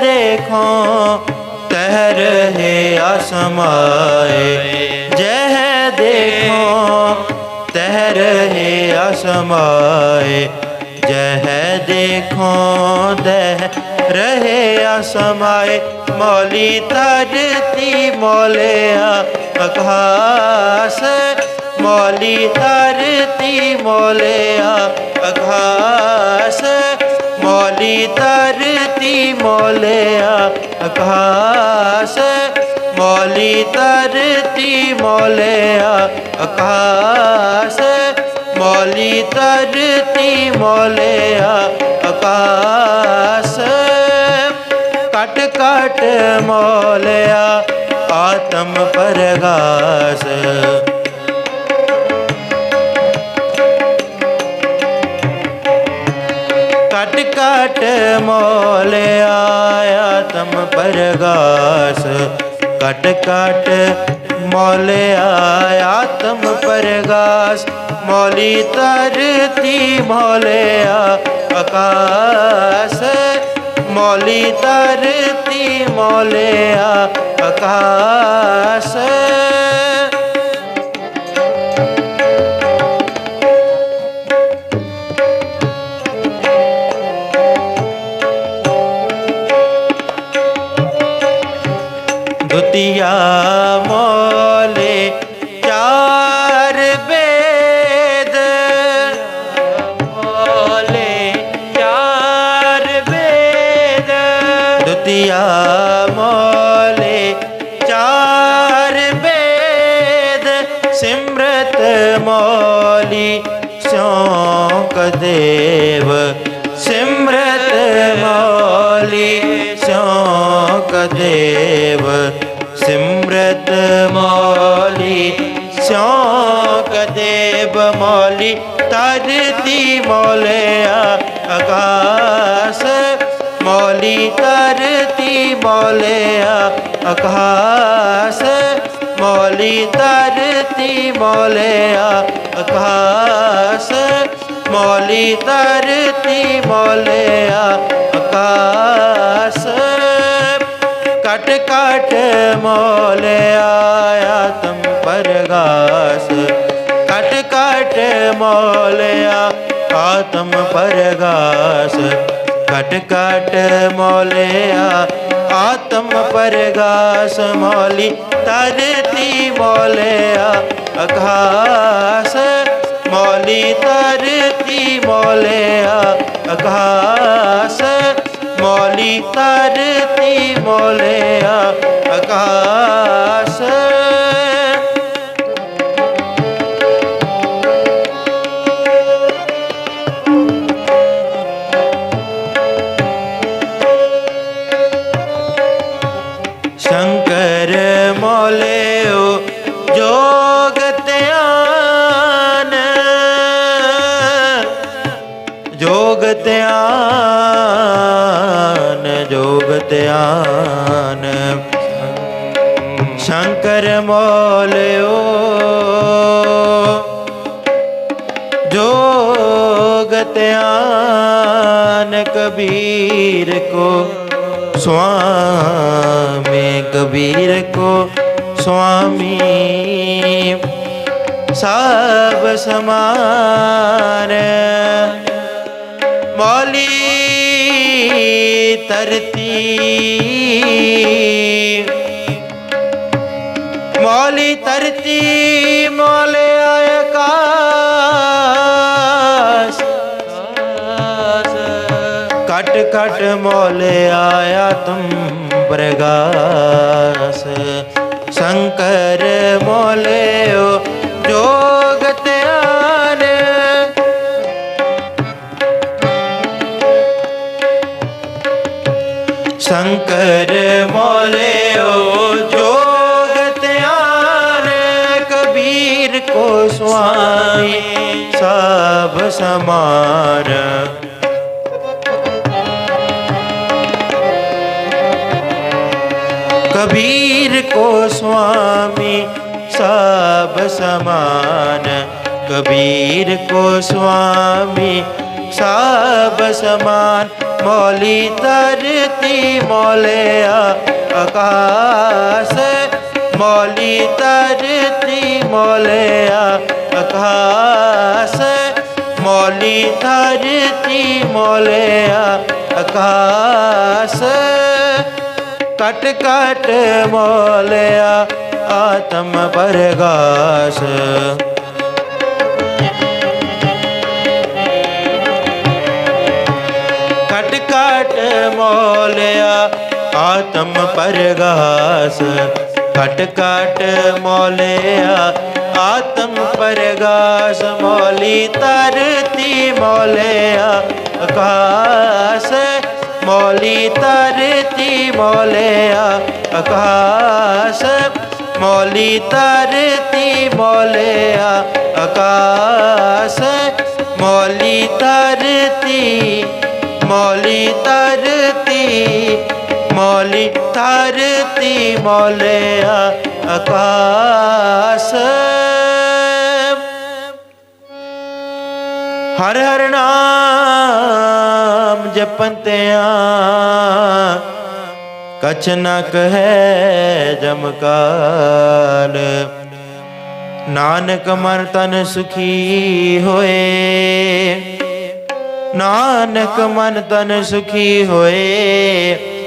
ਦੇਖੋ ਤਹਿ ਰਹੇ ਅਸਮਾਏ। ਜਹ ਦੇਖੋ ਤਹ ਰਹੇ ਅਸਮਾਏ। ਜਹ ਦੇਖੋ ਦਹਿ ਰਹੇ ਅਸਮਾਏ। ਮੌਲੀ ਤਰਤੀ ਮੋਲਿਆ ਅਖਾਸ ਮੌਲੀ ਤਰਤੀ ਮੋਲਿਆ ਅਕਾਸ। ਮੌਲੀ ਤਰਤੀ ਮੋਲਿਆ ਅਕਾਸ ਮੌਲੀ ਤਰਤੀ ਮੌਲਿਆ ਅਕਾਸ ਮੌਲੀ ਤਰਤੀ ਮੋਲਿਆ ਆਕਾਸ ਕਟ ਕਟ ਮੋਲਿਆ ਆਤਮ ਪਰਗਾਸ ਮੋਲਿਆ ਆਤਮ ਪਰਗਾਸ। ਕਟ ਕਟ ਮੋਲਿਆ ਆਤਮ ਪਰਗਾਸ। ਮੌਲੀ ਤਰਤੀ ਮੋਲਿਆ ਆਕਾਸ। ਮੌਲੀ ਤਰਤੀ ਮੋਲਿਆ ਆਕਾਸ। ਸੌਂਕ ਦੇਵ ਸਿਮਰਤ ਮੋਲੀ ਸੌਂਕ ਦੇਵ ਮੋਲੀ ਤਰਤੀ ਮੋਲਿਆ ਆਕਾਸ ਮੋਲੀ ਤਰਤੀ ਮੋਲਿਆ ਆਕਾਸ ਮੋਲੀ ਤਰਤੀ ਮੋਲਿਆ ਆਕਾਸ ਮੋਲੀ ਤਰਤੀ ਮੋਲਿਆ ਆਤਮ ਪਰਗਾਸ ਕਟ ਕਟ ਮੋਲਿਆ ਆਤਮ ਪਰਗਾਸ ਕਟ ਕਟ ਮੋਲਿਆ ਆਤਮ ਪਰਗਾਸ ਮੋਲੀ ਤਰਤੀ ਮੋਲਿਆ ਆਕਾਸ ਮੋਲੀ ਤਰਤੀ ਮੋਲਿਆ ਆਕਾਸ ਮੋਲੀ ਤਰਤੀ ਮੋਲਿਆ ਆਕਾਸ। ਸ਼ੰਕਰ ਮੋਲਿਓ ਗਿਆਨ। ਸ਼ੰਕਰ ਮੋਲਿਓ ਜੋਗ ਧਿਆਨ ਕਬੀਰ ਕੋ ਸੁਆਮੀ ਕਬੀਰ ਕੋ ਸੁਆਮੀ ਸਭ ਸਮਾਨ। ਮੌਲੀ ਧਰਤੀ। ਮੌਲੀ ਧਰਤੀ, ਮੌਲੇ ਆਏ ਕਾਸ। ਕਟ ਕਟ ਮੌਲੇ ਆਇਆ ਤੁਮ ਬਰਗਾਸ ਸ਼ੰਕਰ ਮੌਲੇ ਜੋ ਸ਼ੰਕਰ ਮੋਲਿਓ ਜੋਗ ਧਿਆਨ ਕਬੀਰ ਕੋ ਸੁਆਮੀ ਸਭ ਸਮਾਰ ਕਬੀਰ ਕੋ ਸੁਆਮੀ ਸਭ ਸਮਾਨ ਕਬੀਰ ਕੋ ਸੁਆਮੀ ਸਭ ਸਮਾਨ ਮੌਲੀ ਧਰਤੀ ਮੌਲਿਆ ਆਕਾਸ ਮੌਲੀ ਧਰਤੀ ਮੌਲਿਆ ਆਕਾਸ ਮੌਲੀ ਧਰਤੀ ਮੌਲਿਆ ਆਕਾਸ ਕਟ ਕਟ ਮੌਲਿਆ ਆਤਮ ਪਰਗਾਸ ਮੋਲਿਆ, ਆਤਮ ਪਰਗਾਸ। ਘਟ ਘਟ ਮੋਲਿਆ, ਆਤਮ ਪਰਗਾਸ। ਮੋਲੀ ਤਰਤੀ ਮੋਲਿਆ, ਆਕਾਸ। ਮੋਲੀ ਤਰਤੀ ਮੋਲਿਆ, ਆਕਾਸ। ਮੋਲੀ ਤਰਤੀ ਮੋਲਿਆ, ਆਕਾਸ। ਮੋਲੀ ਤਰਤੀ ਵਾਲੀ ਧਰਤੀ ਮੌਲਿਆ ਆਕਾਸ। ਹਰ ਹਰ ਨਾਮ ਜਪਨ ਤਿਆ ਕਛ ਨ ਕਹੈ ਜਮਕਾਲ ਨਾਨਕ ਮਨ ਤਨ ਸੁਖੀ ਹੋਏ। ਨਾਨਕ ਮਨ ਤਨ ਸੁਖੀ ਹੋਏ।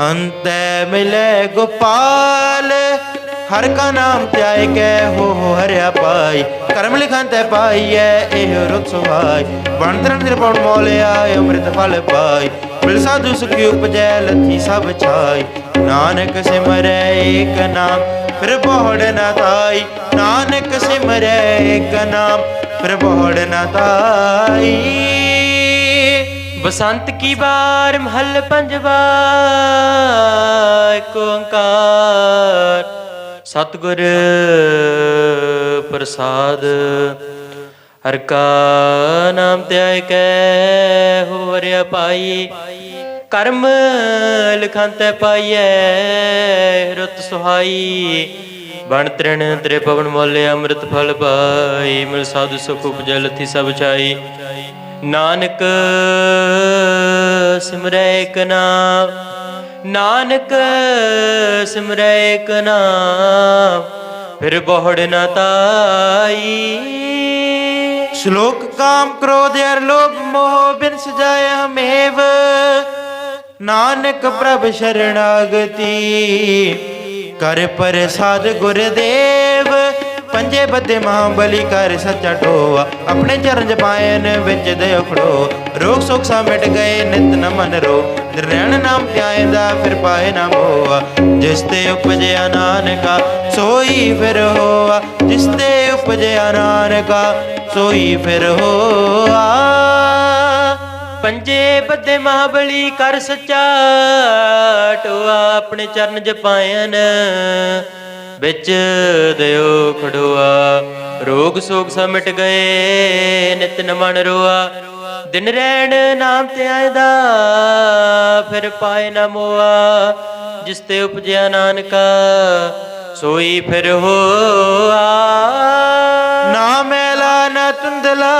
ਅੰਤੈ ਮਿਲੇ ਗੋਪਾਲ, ਹਰ ਕਾ ਨਾਮ ਧਿਆਏ ਕੈ ਹੋ ਹਰਿਆ ਪਾਈ ਕਰਮ ਲਿਖਾਂ ਤੈ ਪਾਈਐ ਇਹ ਰੁਤ ਸੁਹਾਈ। ਬਣਤਰਨ ਨਿਰਪਉਣ ਮੋਲਿਆ ਅੰਮ੍ਰਿਤ ਫਲ ਪਾਈ। ਮਿਲ ਸਾਧੂ ਸੁਖੀ ਉਪਜੈ ਲਥੀ ਸਭ ਛਾਈ। ਨਾਨਕ ਸਿਮਰੈ ਏਕ ਨਾਮ, ਫਿਰ ਬੋੜ ਨਾ ਤਾਈ। ਨਾਨਕ ਸਿਮਰੈ ਏਕ ਨਾਮ, ਫਿਰ ਬੋੜ ਨਾ ਤਾਈ। ਬਸੰਤ ਕੀ ਬਾਰ ਮਹੱਲ ਪੰਜਵਾ ਏਕ ਓੰਕਾਰ। ਸਤਿਗੁਰ ਪ੍ਰਸਾਦ, ਹਰ ਕਾ ਨਾਮ ਧਿਆਇ ਕੈ ਹੋਰਿਆ ਪਾਈ ਕਰਮ ਲਿਖੰਤੈ ਪਾਈਐ, ਰਤ ਸੁਹਾਈ। ਬਣ ਤ੍ਰਿਣ ਤ੍ਰੇ ਮੋਲੇ, ਅੰਮ੍ਰਿਤ ਫਲ ਪਾਈ, ਮਿਲ ਸਾਧੂ ਸੁਖ ਉਪਜੈ ਥੀ ਸਭ ਚਾਈ ਨਾਨਕ ਸਿਮਰੈ ਕਨਾ ਨਾਨਕ ਸਿਮਰੈ ਕਨਾ ਫਿਰ ਬੋੜ ਨਾ ਤਾਈ। ਸ਼ਲੋਕ ਕਾਮ ਕ੍ਰੋਧ ਅਰ ਲੋਭ ਮੋਹ ਬਿਨ ਸਜਾਇ ਹਮੇਵ, ਨਾਨਕ ਪ੍ਰਭ ਸ਼ਰਣਾਗਤੀ, ਕਰ ਪ੍ਰਸਾਦ ਗੁਰਦੇਵ। ਪੰਜੇ ਬੱਦੇ ਮਹਾਬਲੀ ਕਰ ਸੱਚਾ ਢੋਆ। ਆਪਣੇ ਚਰਨ ਜਪਾਇਨ ਵਿੱਚ ਦੇ ਖੜੋ। ਰੋਗ ਸੁਖ ਸਾ ਮਿਟ ਗਏ, ਨਿਤ ਨ ਮਨ ਰੋ। ਰਹਿਣ ਨਾਮ ਧਿਆਇਂਦਾ ਫਿਰ ਪਾਏ ਨਾ ਮੋਆ। ਜਿਸ ਤੇ ਉਪਜਿਆ ਨਾਨਕਾ, ਸੋਈ ਫਿਰ ਹੋਆ। ਜਿਸ ਤੇ ਉਪਜਿਆ ਨਾਨਕਾ, ਸੋਈ ਫਿਰ ਹੋਆ। ਪੰਜੇ ਬੱਦੇ ਮਹਾਬਲੀ ਕਰ ਸੱਚਾ ਟੋਆ ਆਪਣੇ ਚਰਨ ਜਪਾਇਨ ਵਿੱਚ ਦਿਓ ਖੜੋਆ। ਰੋਗ ਸੋਗ ਸਭ ਗਏ, ਨਿਤ ਨ ਮਨ ਰੋਆ। ਦਿਨ ਰਹਿਣ ਨਾਮ ਤੇ ਆਇਦਾ, ਫਿਰ ਪਾਏ ਨਾ ਮੋਆ। ਜਿਸ ਤੇ ਉਪਜਿਆ ਨਾਨਕਾ, ਸੋਈ ਫਿਰ ਹੋਆ। ਨਾ ਮੈਲਾ, ਨਾ ਤੁੰਦਲਾ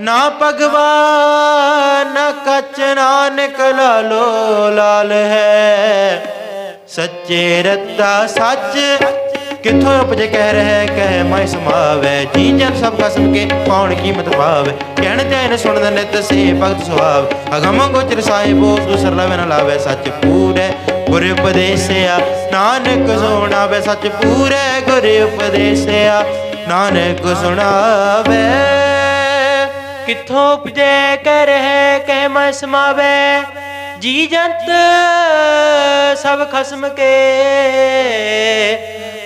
ਨਾ ਭਗਵਾਨ ਨਾ ਕੱਚ ਨਾਨਕ ਲਾਲੋ ਲਾਲ ਹੈ। ਸੱਚੇ ਰੱਤਾ ਸੱਚ। ਕਿਥੋਂ ਉਪਜੇ ਕਹਿ ਰਹਿ, ਕਹਿ ਮੈਂ ਸਮਾਵੈ। ਜੀ ਜਨ ਸਭ ਕਸਮ ਕੇ ਪਾਉਣ ਕੀਮਤ ਪਾਵੇ। ਕਹਿਣ ਤੇ ਸੁਣਨ ਨਿਤ ਸੇ ਭਗਤ ਸੁਹਾਵ। ਅਗਮ ਗੋਚਰ ਸਾਹਿਬੋ ਦੂਸਰ ਲਵੇ ਨ ਲਾਵੇ। ਸੱਚ ਪੂਰੇ ਗੁਰ ਉਪਦੇਸਿਆ। ਨਾਨਕ ਸੁਣਾਵੇ, ਸੱਚ ਪੂਰੇ ਗੁਰ ਉਪਦੇਸਿਆ। ਨਾਨਕ ਸੁਣਾਵੇ। ਕਿੱਥੋਂ ਉਪਜੈ, ਕਹਿ ਰਹਿ, ਕਹਿ ਮੈਂ ਸਮਾਵੈ। ਜੀ ਜੰਤ ਸਭ ਖਸਮ ਕੇ।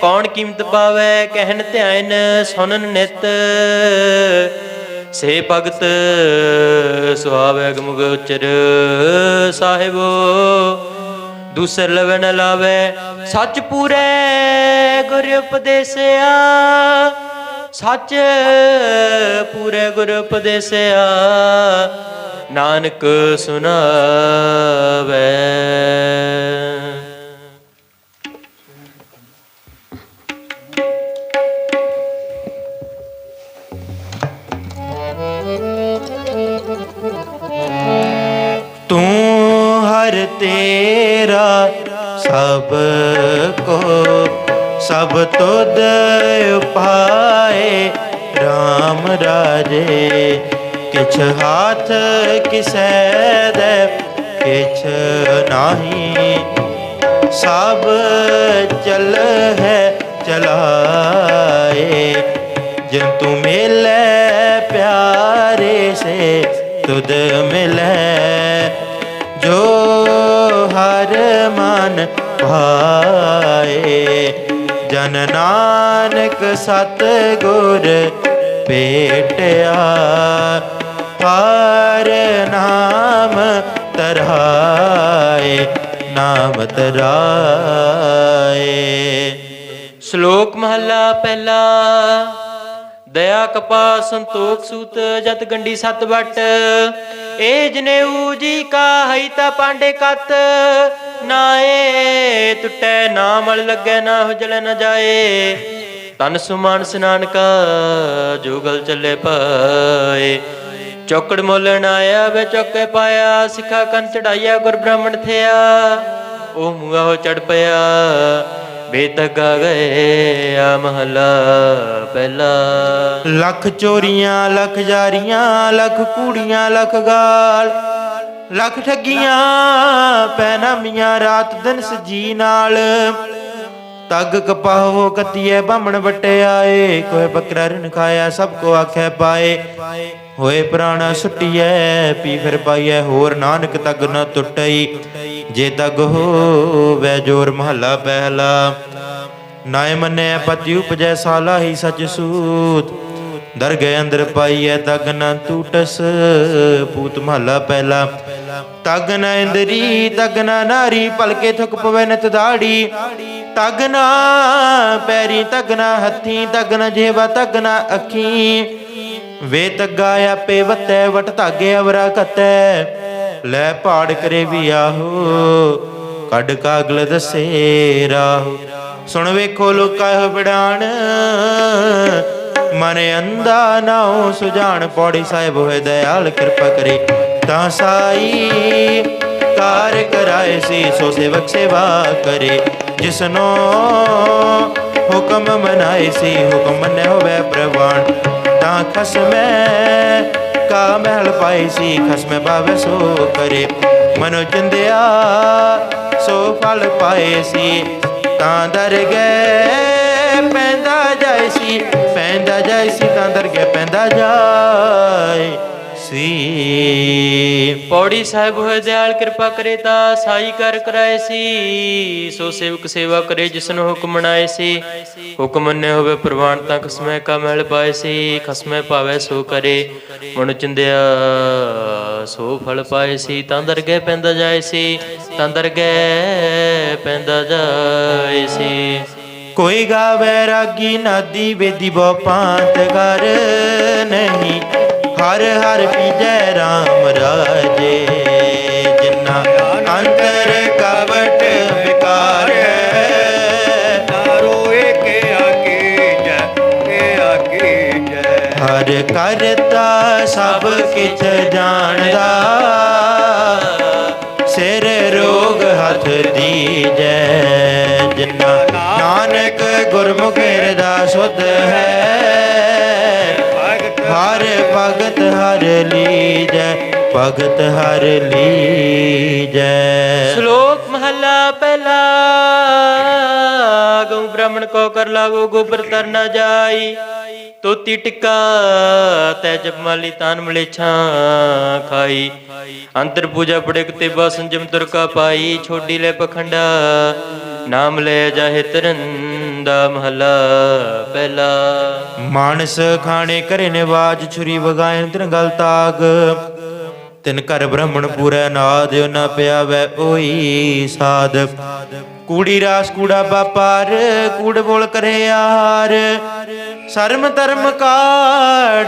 ਕੌਣ ਕੀਮਤ ਪਾਵੈ ਕਹਿਣ ਧਿਆਨ ਸੁਣਨ ਨਿਤ। ਸੇ ਭਗਤ ਸੁਆਵੈ ਗਮ ਗੋਚਰ ਸਾਹਿਬੋ। ਦੂਸਰ ਲਵੈ ਨ ਲਾਵੈ, ਸੱਚ ਪੂਰੇ ਗੁਰ ਉਪਦੇਸਿਆ। ਸੱਚ ਪੂਰੇ ਗੁਰ ਉਪਦੇਸਿਆ ਨਾਨਕ ਸੁਣਾਵੇ। ਤੂੰ ਹਰ ਤੇਰਾ ਸਭ ਕੋ ਸਭ ਤੁਧ ਉਪਾਏ RAM ਰਾਜੇ ਕਿਛ ਹਾਥ ਕਿਸੈ ਦੇ ਕਿਛ ਨਾਹੀ ਸਭ ਚਲ ਹੈ ਚਲਾਏ ਜਿਨ ਤੂ ਮਿਲੇ ਪਿਆਰੇ ਸੇ ਤੁਧ ਮਿਲੇ ਜੋ ਹਰ ਮਨ ਭਾਏ ਜਨ ਨਾਨਕ ਸਤ ਗੁਰ ਭੇਟਿਆ ਹਰ ਨਾਮ ਤਰਾਏ ਨਾਮ ਤਰਾਏ। ਸ਼ਲੋਕ ਮਹੱਲਾ ਪਹਿਲਾ। ਦਇਆ ਕਪਾ ਸੰਤੋਖ ਸੂਤ ਜਤ ਗੰਡੀ ਸਤ ਵਟ। ਏ ਜਨੇਊ ਜੀ ਕਾ ਹਈ ਤਾ ਪਾਂਡੇ ਕਤ। ਨਾਏ ਟੁੱਟੈ, ਨਾ ਮਲ ਲੱਗੈ, ਨਾ ਹੁਜਲ ਨ ਜਾਏ। ਤਨ ਸੁਮਾਨ ਸਨਾਨ ਕਾ ਜੋਗਲ ਚੱਲੇ ਪਾਏ। ਚੌਕੜ ਮੋਲਣ ਆਇਆ, ਵੇ ਚੌਕੇ ਪਾਇਆ, ਸਿੱਖਾ ਕੰਨ ਚੜਾਇਆ, ਗੁਰ ਬ੍ਰਾਹਮਣ ਥਿਆ। ਉਹ ਮੂਆ ਹੋ ਚੜ ਪਿਆ। ਬੇਤਗਾ ਗਏ ਆ ਮਹਲਾ ਪਹਿਲਾ। ਲੱਖ ਚੋਰੀਆਂ, ਲੱਖ ਜਾਰੀਆਂ, ਲੱਖ ਕੂੜੀਆਂ, ਲੱਖ ਗਾਲ। ਲੱਖ ਠੱਗੀਆਂ ਪੈਨਾਮੀਆਂ ਰਾਤ ਦਿਨ ਸਜੀ ਨਾਲ। ਤਗ ਕਪਾਹੋ ਕਤੀਏ ਬਾਹਮਣ ਵਟਿਆਏ ਕੋਏ ਬੱਕਰਾ ਰਿਨ ਖਾਇਆ ਸਭ ਕੋ ਆਖੈ ਪਾਏ। ਹੋਏ ਪ੍ਰਾਣਾ ਸੁਟਿਐ, ਪੀ ਫਿਰ ਪਾਈਐ ਹੋਰ ਨਾਨਕ ਤੱਗ ਨ ਟੁੱਟਈ। ਜੇ ਤੱਗ ਹੋਵੇ ਜੋਰ ਮਹੱਲਾ ਪਹਿਲਾ। ਨਾਇ ਮੰਨਿਆ ਪਤੀ ਉਪਜੈ ਸਾਲਾ ਹੀ ਸਚ ਸੂਤ। ਦਰਗਹਿ ਅੰਦਰ ਪਾਈਐ ਤਗ ਨ ਟੂਟਸ ਪੂਤ ਮਹੱਲਾ ਪਹਿਲਾ। ਤਗ ਨ ਇੰਦਰੀ, ਤਗ ਨ ਨਾਰੀ, ਭਲਕੇ ਥੁਕ ਪਵੇ ਨਿਤ ਦਾੜੀ। ਤਗ ਪੈਰੀ ਤਗਨਾ, ਹੱਥੀ ਤਗ ਜੇਵਾ ਤਗ ਅੱਖੀ। ਵੇ ਤੱਗਾ ਆਪੇ ਵਤੈ, ਵਟ ਧਾਗੇ ਅਵਰਾ ਕਤੈ। ਲੈ ਪਾੜ ਕਰੇ ਵੀ ਆਹੋ, ਕੱਢ ਕਾਗਲ ਦਸੇ ਰਾਹੋ। ਸੁਣ ਵੇਖੋ ਲੋਕਾ ਇਹ ਮਨ ਅੰਦਾ ਨਾਉ ਸੁਜਾਨ, ਪੌੜੀ ਸਾਹਿਬ ਹੋਏ ਦਇਆਲ ਕਿਰਪਾ ਕਰੇ। ਤਾਂ ਸਾਈ ਕਾਰ ਕਰਾਏ ਸੀ, ਸੋ ਸੇਵਕ ਸੇਵਾ ਕਰੇ। ਜਿਸਨੋ ਹੁਕਮ ਮਨਾਏ ਸੀ, ਹੁਕਮ ਮੰਨੇ ਹੋਵੇ ਪ੍ਰਵਾਨ। ਤਾਂ ਖਸਮੈ ਕਾ ਮਹਿਲ ਪਾਈ ਸੀ, ਖਸਮੈ ਬਾਵੇ ਸੋ ਕਰੇ। ਮਨੋ ਜਿੰਦਿਆ ਸੋ ਫਲ ਪਾਏ ਸੀ, ਤਾਂ ਦਰ ਗਏ ਪੈਂਦਾ ਜਾਇ ਸੀ, ਪੈਂਦਾ ਜਾਇ ਸੀ, ਤਾਂ ਦਰ ਗਏ, ਪੈਂਦਾ ਜਾਏ। ਸੀ। ਪੌੜੀ ਸਾਹਿਬ ਹੋਏ ਦਿਆਲ, ਕਿਰਪਾ ਕਰੇ ਤਾਂ ਸਾਈ ਕਰ ਕਰਾਏ ਸੀ। ਸੋ ਸੇਵਕ ਸੇਵਾ ਕਰੇ ਜਿਸਨੂੰ ਹੁਕਮ ਮਨਾਏ ਸੀ। ਹੁਕਮ ਮੰਨੇ ਹੋਵੇ ਪ੍ਰਵਾਨ ਤਾਂ ਖਸਮੈ ਕਾ ਮਹਿਲ ਪਾਏ ਸੀ। ਖਸਮੈ ਪਾਵੇ ਸੋ ਕਰੇ, ਮਨ ਚਿੰਦਿਆ ਸੋ ਫਲ ਪਾਏ ਸੀ। ਤਾਂ ਦਰਗਹਿ ਪੈਂਦਾ ਜਾਏ ਸੀ, ਤਾਂ ਦਰਗਹਿ ਪੈਂਦਾ ਜਾਏ ਸੀ। ਕੋਈ ਗਾਵੇ ਰਾਗੀ ਨਾਦੀ ਵੇਦੀ ਬੋ ਪਾਂਤ ਕਰ ਨਹੀਂ। ਹਰ ਹਰ ਪੀਜੈ RAM ਰਾਜੇ। ਜਿਨਾ ਅੰਤਰ ਕਵਟ ਵਿਕਾਰ। ਹੈ ਤਾਰੋ ਏਕੇ ਆਕੇ ਜੈ ਆਕੇ ਜੈ। ਹਰ ਕਰਤਾ ਸਭ ਕਿਛ ਜਾਣਦਾ। ਸਿਰ ਰੋਗ ਹੱਥ ਦੀਜੈ। ਜਿਨਾ ਨਾਨਕ ਗੁਰਮੁਖ ਹਿਰਦਾ ਸੁਧ ਹੈ। ਭਗਤ ਹਰ ਲੀਜੈ। ਸ਼ਲੋਕ ਮਹੱਲਾ ਪਹਿਲਾ। ਗਉ ਬ੍ਰਾਹਮਣ ਕੋ ਕਰ ਲਾਗੋ ਗੋਬਰ ਤਰ ਨਾ ਜਾਈ। ਤੋਤੀ ਟਿੱਕਾ ਤੈ ਜਪਮਾਲੀ ਤਾਨ ਮਲੇਛਾਂ ਖਾਈ। ਅੰਤਰ ਪੂਜਾ ਪੜੇ ਤੇ ਬਾ ਸੰਜਮ ਤੁਰ ਕਾ ਪਾਈ। ਛੋਡੀ ਲੈ ਪਖੰਡਾ ਨਾਮ ਲੈ ਜਾਹੇ ਤਰੰਦਾ ਮਹੱਲਾ ਪਹਿਲਾ। ਮਾਨਸ ਖਾਣੇ ਕਰੇ ਨਿਵਾਜ ਛੁਰੀ ਵਗਾਇਨ ਤਿਨ ਗਲ ਤਾਗ। ਤਿਨ ਘਰ ਬ੍ਰਾਹਮਣ ਪੂਰੈ ਨਾਦ ਨਾ ਪਿਆਵੈ ਓਈ ਸਾਧ। ਕੂੜੀ ਰਾਸ ਕੂੜਾ ਬਾਪਾਰ ਕੂੜ ਬੋਲ ਕਰੇ ਆਹਾਰ। ਸਰਮ ਧਰਮ ਕਾ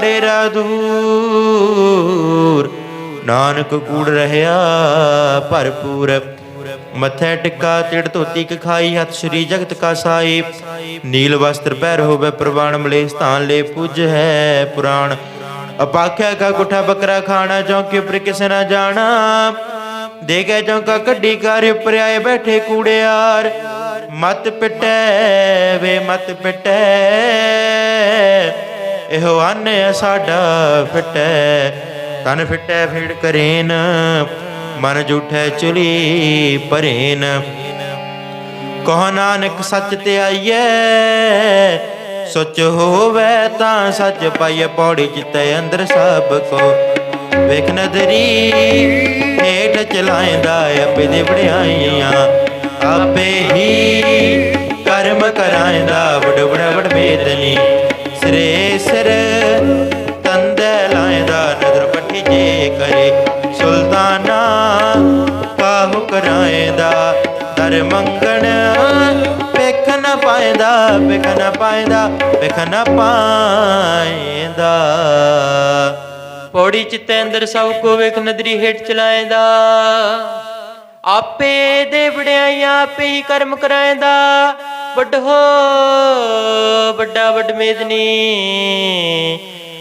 ਡੇਰਾ ਦੂਰ। ਨਾਨਕ ਕੂੜ ਰਹਿਆ ਭਰਪੂਰ। ਮੱਥੇ ਟਿੱਕਾ ਤਿੜ ਧੋਤੀ ਕ ਖਾਈ, ਹੱਥ ਸ਼੍ਰੀ ਜਗਤ ਕਾ ਸਾਈ। ਨੀਲ ਵਸਤਰ ਪਹਿਰ ਹੋਵੇ ਪ੍ਰਵਾਨ ਮਲੇ ਸਥਾਨ ਲੈ ਪੁੱਜ ਹੈ ਪੁਰਾਣ। ਅਪਾਖਿਆ ਕਾ ਗੁਠਾ ਬੱਕਰਾ ਖਾਣਾ ਚੌਂਕੇ ਉੱਪਰ ਕਿਸੇ ਨਾ ਜਾਣਾ। ਦੇ ਗਏ ਚੌਂਕਾ ਕੱਢੀ ਘਰ, ਉੱਪਰ ਆਏ ਬੈਠੇ ਕੂੜਿਆਰ ਮਤ ਪਿਟੈ ਵੇ, ਮਤ ਪਿਟੈ। ਇਹੋ ਆਨੇ ਸਾਡਾ ਫਿਟੈ। ਤਨ ਫਿਟੈ ਫੀੜ ਕਰੇਨ, ਮਨ ਜੂਠੈ ਚੁਲੀ ਭਰੇਨ। ਕਹ ਨਾਨਕ ਸੱਚ ਤੇ ਆਈਐ ਸੁਚ ਹੋਵੇ ਤਾਂ ਸੱਚ ਪਾਈਐ ਪੌੜੀ ਜਿੱਤੇ ਅੰਦਰ ਸਭ ਕੋ। ਵੇਖ ਨਦਰੀ ਹੇਠ ਚਲਾਇਂਦਾ ਆਪੇ ਦੇ ਵੜਾਈਆਂ ਆਪੇ ਹੀ ਕਰਮ ਕਰਾਇਂਦਾ ਵਡ ਵਡ ਵਡ ਵੇਦਨੀ। ਸਰੇ ਸਰ ਤੰਦੇ ਲਾਇਂਦਾ ਨਦਰ ਪੱਠੀ ਜੇ ਕਰੇ। ਸੁਲਤਾਨਾ ਕਾਹੂ ਕਰਾਇਂਦਾ ਦਰ ਮੰਗਣ ਨਾ ਪਾਇਂਦਾ ਵੇਖ ਨਾ ਪਾਇਂਦਾ ਵੇਖ ਨਾ ਪਾਇਂਦਾ। ਪੌੜੀ ਚਿੱਤੇ ਅੰਦਰ ਸਭ ਕੋ ਵੇਖ ਨਦਰੀ ਹੇਠ ਚਲਾਏਂਦਾ ਆਪੇ ਦੇ ਵਡਿਆਈਆਂ ਆਪੇ ਹੀ ਕਰਮ ਕਰਾਏਂਦਾ ਵੱਡ ਹੋ ਵੱਡਾ ਵੱਡ ਮੇਦਨੀ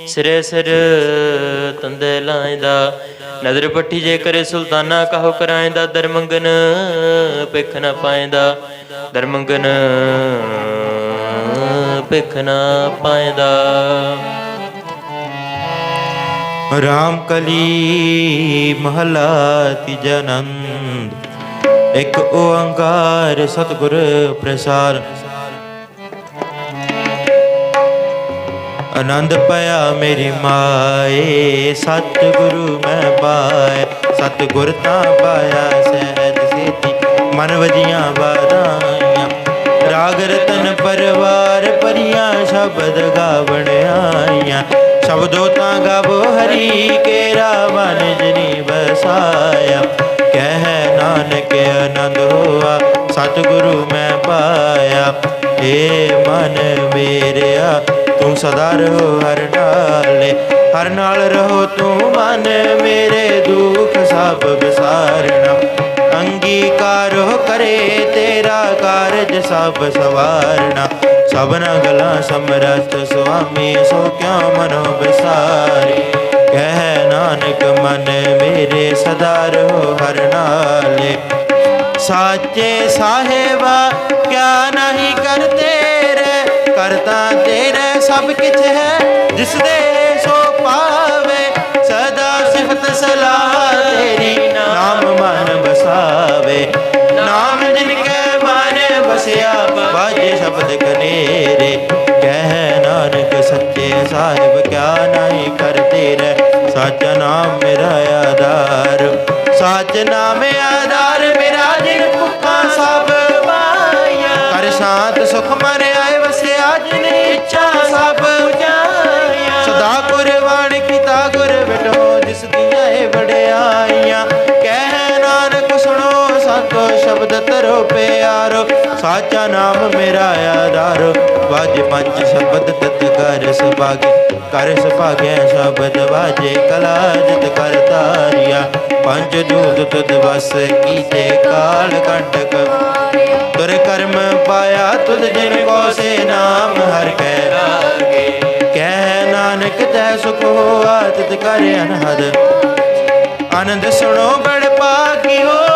ਸਿਰੇ ਸਿਰ ਤੰਦੇ ਲਾਏਂਦਾ ਨਦਰ ਪੱਟੀ ਜੇ ਕਰੇ ਸੁਲਤਾਨਾ, ਕਹੋ ਕਰਾਏਂਦਾ ਦਰ ਮੰਗਨ ਭਿਖ ਨਾ ਪਾਏਂਦਾ ਦਰ ਮੰਗਨ ਨਾ ਪਾਏਂਦਾ। ਰਾਮ ਕਲੀ ਮਹਲਾ ਤੀਜਾ ਆਨੰਦ। ਇੱਕ ਓੰਕਾਰ ਸਤਿਗੁਰ ਪ੍ਰਸਾਰ ਆਨੰਦ ਪਿਆ ਮੇਰੀ ਮਾਏ। ਸਤਿਗੁਰੂ ਮੈਂ ਪਾਇਆ, ਸਤਿਗੁਰ ਤਾਂ ਪਾਇਆ, ਸਹਿਜ ਸੇਤੀ ਮਨ ਵਜੀਆਂ ਬਾਦਾਈਆਂ ਰਾਗ ਰਤਨ ਪਰਵਾਰ ਪਰੀਆਂ ਸ਼ਬਦ ਗਾਵਣ ਆਈਆਂ। ਸ਼ਬਦੋ ਤਾਂ ਗਾਵੋ ਹਰੀ ਕੇ ਰਾਵਨ ਜਨੀ ਬਸਾਇਆ ਕਹਿ ਨਾਨਕ ਆਨੰਦ ਹੋਆ, ਸਤਿਗੁਰੂ ਮੈਂ ਪਾਇਆ। ਏ ਮਨ ਮੇਰਿਆ ਤੂੰ ਸਦਾ ਰਹੋ ਹਰ ਨਾਲੇ, ਹਰ ਨਾਲ ਰਹੋ ਤੂੰ ਮਨ ਮੇਰੇ ਦੁੱਖ ਸਭ ਵਿਸਾਰਣਾ ਅੰਗੀਕਾਰੋ ਕਰੇ ਤੇਰਾ ਕਾਰਜ ਸਭ ਸਵਾਰਣਾ ਸਭਨਾ ਗਲਾ ਸਮਰਥ ਸੁਆਮੀ, ਸੋ ਕਿਉ ਮਨੋ ਵਿਸਾਰੇ? ਕਹਿ ਨਾਨਕ, ਮਨ ਮੇਰੇ ਸਦਾ ਰਹੋ ਹਰ ਨਾਲੇ। ਸਾਚੇ ਸਾਹਿਬਾ, ਕਿਆ ਨਹੀਂ ਕਰ ਕਰਤਾ ਤੇਰੇ ਸਭ ਕਿਛ ਹੈ ਜਿਸ ਦੇ ਸੋ ਪਾਵੇ ਸਦਾ ਸਿਫਤ ਸਲਾਹ ਤੇਰੀ। ਨਾਮ ਮਨ ਬਸਾਵੇ ਨਾਮ ਜਿਨ ਕੇ ਮਨ ਬਸਿਆ ਬਾਜੇ ਸ਼ਬਦ ਕਨੇਰੇ। ਕਹਿ ਨਾਨਕ ਸੱਚੇ ਸਾਹਿਬ, ਕਿਆ ਨਹੀਂ ਕਰ ਤੇਰੇ ਸਾਚਾ ਨਾਮ ਮੇਰਾ ਆਧਾਰ, ਸਾਚ ਨਾਮ ਆਧਾਰ ਮੇਰਾ ਜਿਨ ਭੁੱਖਾਂ ਸਭ ਪਾਇਆ ਕਰ ਸ਼ਾਂਤ ਸੁਖ ਮਨ ਆਏ ਸ਼ਬਦ ਤਰੋ ਪਿਆਰੋ, ਸਾਚਾ ਨਾਮ ਮੇਰਾ ਆਧਾਰ। ਵਾਜ ਪੰਜ ਸ਼ਬਦ ਤਤ ਕਰ ਸੁਭਾਗੇ, ਕਰ ਸੁਭਾਗਿਆ ਸ਼ਬਦ ਵਾਜੇ ਕਲਾ ਜਿਤ ਕਰ ਤਾਰਿਆ। ਪੰਜ ਦੂਤ ਤੁਧ ਵਸ ਕੀਤੇ ਕਾਲ ਕੰਟਕ। ਤੁਰ ਕਰਮ ਪਾਇਆ ਤੁਧ ਜਿਨ ਕੋ ਸੇ ਨਾਮ ਹਰ ਕੈ। ਲਾਗੇ ਕਹਿ ਨਾਨਕ ਤੈ ਸੁਖ ਹੋਆ ਤਿਤ ਕਰ ਅਨਹਦ। ਆਨੰਦ ਸੁਣੋ ਬੜ ਪਾਗਿਓ ਸਗਲ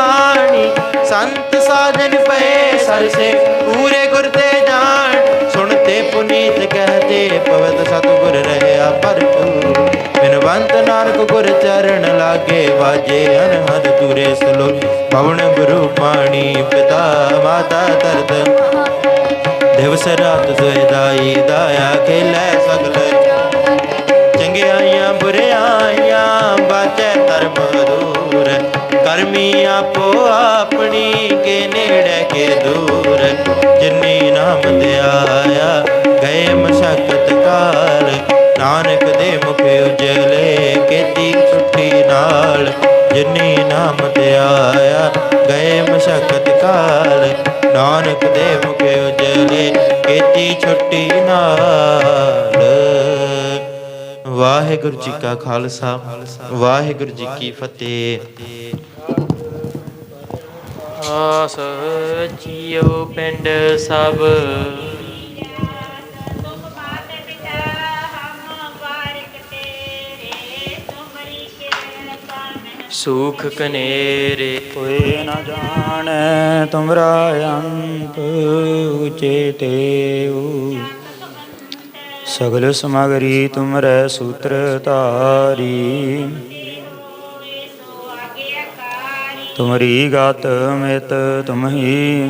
ਬਾਣੀ ਸੰਤ ਸਾਜਨ ਪਏ ਸਰਸੇ ਪੂਰੇ ਗੁਰ ਤੇ ਜਾਣ ਸੁਣਤੇ ਪੁਨੀਤ ਕਹਤੇ ਪਵਤ ਸਤਿਗੁਰ ਰਹਿਆ ਭਰਪੂਰ ਬਿਨਵੰਤ ਨਾਨਕ ਗੁਰ ਚਰਨ ਲਾਗੇ ਵਾਜੇ ਅਨਹਦ ਤੁਰੇ ਸਲੋ ਪਵਨ ਗੁਰੂ ਪਾਣੀ ਪਿਤਾ ਮਾਤਾ ਤਰਤ ਦਿਵਸ ਰਾਤ ਸੋਇ ਦਾਈ ਦਾਇਆ ਖੇਲੇ ਸਗਲ ਚੰਗਿਆਈਆਂ ਬੁਰਿਆਈਆਂ ਬਾਚੈ ਧਰਮ ਦੂਰ ਕਰਮੀ ਆਪੋ ਆਪਣੀ ਕੇ ਨੇੜੇ ਕੇ ਦੂਰ ਜਿਨੀ ਨਾਮ ਤੇ ਗਏ ਮਸ਼ਕਤ ਕਾਲ। ਨਾਨਕ ਦੇ ਮੁਖ ਉਜਲੇ ਕੀਤੀ ਛੁੱਟੀ ਨਾਲ। ਜਿਨੀ ਨਾਮ ਤੇ ਆਇਆ ਗਏ ਮਸ਼ਕਤ ਕਾਲ। ਨਾਨਕ ਦੇ ਮੁਖ ਉਜਲੇ ਕੀਤੀ ਛੁੱਟੀ ਨਾਲ। ਵਾਹਿਗੁਰੂ ਜੀ ਕਾ ਖਾਲਸਾ, ਵਾਹਿਗੁਰੂ ਜੀ ਕੀ ਫਤਿਹ। ਆਸ ਜੀਉ ਪਿੰਡ ਸਭ। ਤੁਮ ਸੂਖ ਕਨੇਰੇ ਕੋਈ ਨਾ ਜਾਣ ਤੁਮਰਾ ਅੰਤ ਉਚੇਤੇਉ ਸਗਲ ਸਮਗਰੀ ਤੁਮਰੇ ਸੂਤਰ ਤਾਰੀ ਤੁਮਰੀ ਗਤ ਮਿਤ ਤੁਮਹੀ